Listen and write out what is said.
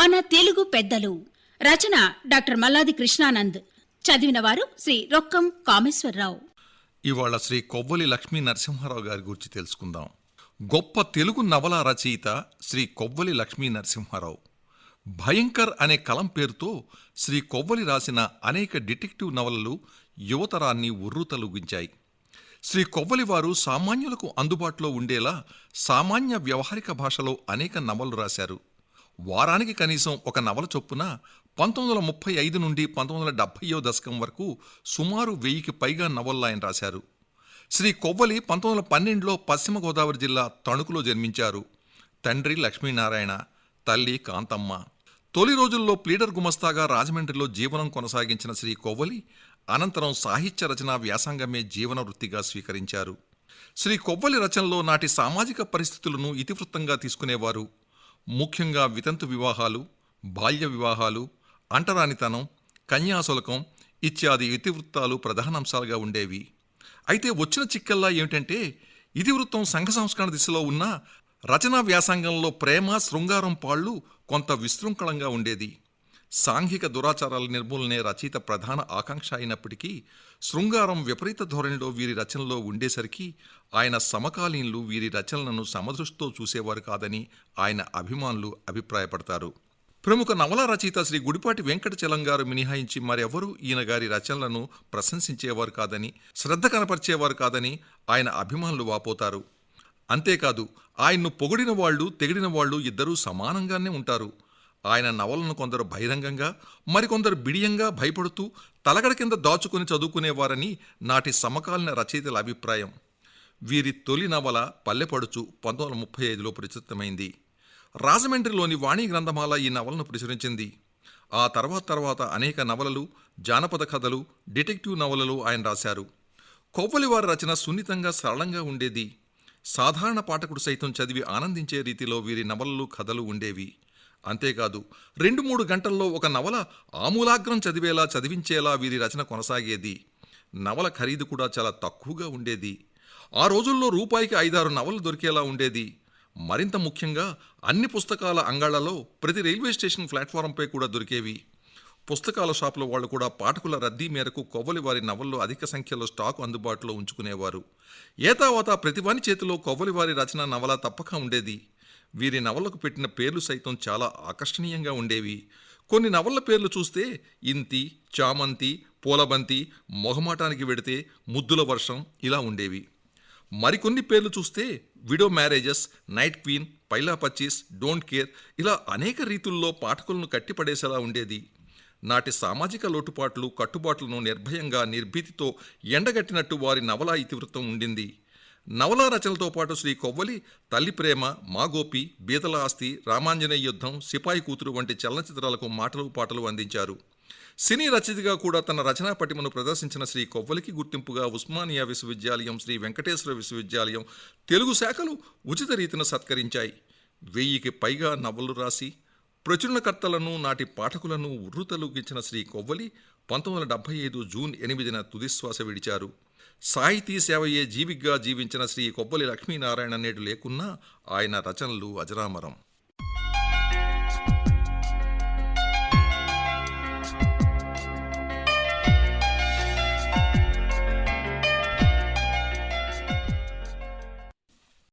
మన తెలుగు పెద్దలు. రచన డాక్టర్ మల్లాది కృష్ణానంద్. చదివిన వారు శ్రీ రొక్కం కామేశ్వరరావు. ఇవాళ శ్రీ కొవ్వలి లక్ష్మీ నరసింహారావు గారి గురించి తెలుసుకుందాం. గొప్ప తెలుగు నవల రచయిత శ్రీ కొవ్వలి లక్ష్మీ నరసింహారావు. భయంకర్ అనే కలం పేరుతో శ్రీ కొవ్వలి రాసిన అనేక డిటెక్టివ్ నవలలు యువతరాన్ని ఉర్రూతలూగించాయి. శ్రీ కొవ్వలి వారు సామాన్యులకు అందుబాటులో ఉండేలా సామాన్య వ్యవహారిక భాషలో అనేక నవలు రాశారు. వారానికి కనీసం ఒక నవల చొప్పున పంతొమ్మిది వందల ముప్పై ఐదు నుండి పంతొమ్మిది వందల డెబ్భైయో దశకం వరకు సుమారు వెయ్యికి పైగా నవలలు ఆయన రాశారు. శ్రీ కొవ్వలి పంతొమ్మిది వందల పన్నెండులో పశ్చిమ గోదావరి జిల్లా తణుకులో జన్మించారు. తండ్రి లక్ష్మీనారాయణ తల్లి కాంతమ్మ. తొలి రోజుల్లో ప్లీడర్ గుమస్తాగా రాజమండ్రిలో జీవనం కొనసాగించిన శ్రీ కొవ్వలి అనంతరం సాహిత్య రచన వ్యాసంగమే జీవన వృత్తిగా స్వీకరించారు. శ్రీ కొవ్వలి రచనలో నాటి సామాజిక పరిస్థితులను ఇతివృత్తంగా తీసుకునేవారు. ముఖ్యంగా వితంతు వివాహాలు బాల్య వివాహాలు అంటరానితనం కన్యాశులకం ఇత్యాది ఇతివృత్తాలు ప్రధానాంశాలుగా ఉండేవి. అయితే వచ్చిన చిక్కల్లా ఏమిటంటే ఇతివృత్తం సంఘ సంస్కరణ దిశలో ఉన్న రచనా వ్యాసంగంలో ప్రేమ శృంగారం పాళ్ళు కొంత విశృంఖలంగా ఉండేది. సాంఘిక దురాచారాల నిర్మూలనే రచయిత ప్రధాన ఆకాంక్ష అయినప్పటికీ శృంగారం విపరీత ధోరణిలో వీరి రచనలో ఉండేసరికి ఆయన సమకాలీనులు వీరి రచనలను సమదృష్టితో చూసేవారు కాదని ఆయన అభిమానులు అభిప్రాయపడతారు. ప్రముఖ నవలా రచయిత శ్రీ గుడిపాటి వెంకటచలం గారు మినహాయించి మరెవరూ ఈయన గారి రచనలను ప్రశంసించేవారు కాదని శ్రద్ధ కనపరిచేవారు కాదని ఆయన అభిమానులు వాపోతారు. అంతేకాదు ఆయన్ను పొగిడిన వాళ్ళు తెగిడిన వాళ్ళు ఇద్దరూ సమానంగానే ఉంటారు. ఆయన నవలను కొందరు బహిరంగంగా మరికొందరు బిడియంగా భయపడుతూ తలగడ కింద దాచుకుని చదువుకునేవారని నాటి సమకాలీన రచయితల అభిప్రాయం. వీరి తొలి నవల పల్లెపడుచు పంతొమ్మిది వందల ముప్పై ఐదులో ప్రచురితమైంది. రాజమండ్రిలోని వాణి గ్రంథమాల ఈ నవలను ప్రచురించింది. ఆ తర్వాత తర్వాత అనేక నవలలు జానపద కథలు డిటెక్టివ్ నవలలు ఆయన రాశారు. కొవ్వలివారి రచన సున్నితంగా సరళంగా ఉండేది. సాధారణ పాఠకుడు సైతం చదివి ఆనందించే రీతిలో వీరి నవలలు కథలు ఉండేవి. అంతేకాదు రెండు మూడు గంటల్లో ఒక నవల ఆమూలాగ్రం చదివేలా చదివించేలా వీరి రచన కొనసాగేది. నవల ఖరీదు కూడా చాలా తక్కువగా ఉండేది. ఆ రోజుల్లో రూపాయికి ఐదారు నవలు దొరికేలా ఉండేది. మరింత ముఖ్యంగా అన్ని పుస్తకాల అంగాళ్ళలో ప్రతి రైల్వే స్టేషన్ ప్లాట్ఫారంపై కూడా దొరికేవి. పుస్తకాల షాపుల వాళ్ళు కూడా పాఠకుల రద్దీ మేరకు కొవ్వలి వారి నవల్లో అధిక సంఖ్యలో స్టాకు అందుబాటులో ఉంచుకునేవారు. ఏతావాతా ప్రతివాని చేతిలో కొవ్వలి వారి రచన నవల తప్పక ఉండేది. వీరి నవలకు పెట్టిన పేర్లు సైతం చాలా ఆకర్షణీయంగా ఉండేవి. కొన్ని నవల పేర్లు చూస్తే ఇంతి చామంతి పూలబంతి మొహమాటానికి వెడితే ముద్దుల వర్షం ఇలా ఉండేవి. మరికొన్ని పేర్లు చూస్తే widow marriages night queen Paila Pachchis don't care ఇలా అనేక రీతుల్లో పాఠకులను కట్టిపడేసేలా ఉండేది. నాటి సామాజిక లోటుపాట్లు కట్టుబాట్లను నిర్భయంగా నిర్భీతితో ఎండగట్టినట్టు వారి నవలా ఇతివృత్తం ఉండింది. నవలా రచనలతో పాటు శ్రీ కొవ్వలి తల్లి ప్రేమ మా గోపి బీతల ఆస్తి రామాంజనేయ యుద్ధం సిపాయి కూతురు వంటి చలనచిత్రాలకు మాటలు పాటలు అందించారు. సినీ రచయితగా కూడా తన రచనా పటిమను ప్రదర్శించిన శ్రీ కొవ్వలికి గుర్తింపుగా ఉస్మానియా విశ్వవిద్యాలయం శ్రీ వెంకటేశ్వర విశ్వవిద్యాలయం తెలుగు శాఖలు ఉచిత రీతిన సత్కరించాయి. వెయ్యికి పైగా నవలు రాసి ప్రచురణకర్తలను నాటి పాఠకులను ఉర్రుతలూగించిన శ్రీ కొవ్వలి పంతొమ్మిది వందల డెబ్బై ఐదు జూన్ ఎనిమిదిన తుదిశ్వాస విడిచారు. సాహితీ సేవయే జీవిగ్గా జీవించిన శ్రీ కొవ్వలి లక్ష్మీనారాయణ నేడు లేకున్నా ఆయన రచనలు అజరామరం.